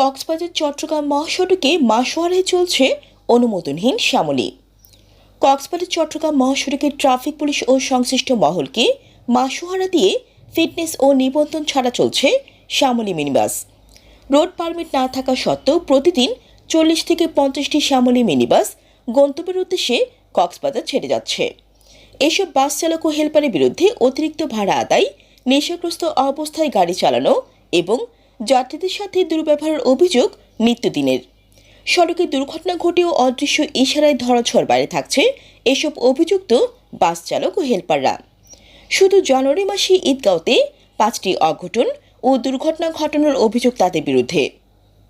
কক্সবাজার, চট্টগ্রাম মহাসড়কে মাসোয়ারায় চলছে অনুমোদনহীন শ্যামলী। কক্সবাজার, চট্টগ্রাম মহাসড়কের ট্রাফিক পুলিশ ও সংশ্লিষ্ট মহলকে মাসোহারা দিয়ে ফিটনেস ও নিবন্ধন ছাড়া চলছে শ্যামলী মিনিবাস। রোড পারমিট না থাকা সত্ত্বেও প্রতিদিন চল্লিশ থেকে পঞ্চাশটি শ্যামলী মিনিবাস গন্তব্যের উদ্দেশ্যে কক্সবাজার ছেড়ে যাচ্ছে। এসব বাস চালক ও হেলপারের বিরুদ্ধে অতিরিক্ত ভাড়া আদায়, নেশাগ্রস্ত অবস্থায় গাড়ি চালানো এবং যাত্রীদের সাথে দুর্ব্যবহারের অভিযোগ নিত্যদিনের। সড়কে দুর্ঘটনা ঘটেও অদৃশ্য ইশারায় ধরাছোঁয়ার বাইরে থাকছে এসব অভিযুক্ত বাস চালক ও হেলপাররা। শুধু জানুয়ারি মাসে ঈদগাঁওতে পাঁচটি অঘটন ও দুর্ঘটনা ঘটানোর অভিযোগ তাদের বিরুদ্ধে।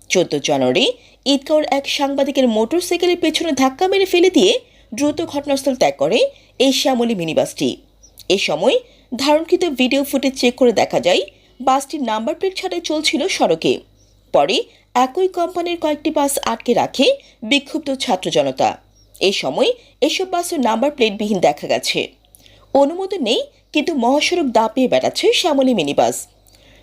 চোদ্দ জানুয়ারি ঈদগাঁওর এক সাংবাদিকের মোটরসাইকেলের পেছনে ধাক্কা মেরে ফেলে দিয়ে দ্রুত ঘটনাস্থল ত্যাগ করে এই শ্যামলী মিনিবাসটি। এ সময় ধারণকৃত ভিডিও ফুটেজ চেক করে দেখা যায় বাসটির নাম্বার প্লেট ছাড়াই চলছিল সড়কে। পরে একই কোম্পানির কয়েকটি বাস আটকে রাখে বিক্ষুব্ধ ছাত্র জনতা। এই সময় এসব বাসের নাম্বার প্লেটবিহীন দেখা গেছে। অনুমোদন নেই, কিন্তু মহাসড়ক দাপিয়ে বেড়াচ্ছে শ্যামলী মিনিবাস।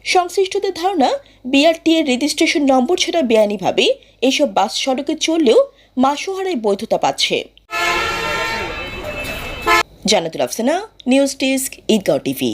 সংশ্লিষ্টদের ধারণা বিআরটি এর রেজিস্ট্রেশন নম্বর ছাড়া বেআইনিভাবে এসব বাস সড়কে চললেও মাসোহারায় বৈধতা পাচ্ছে। Jannatul Afsana, news desk, Eidgaon TV.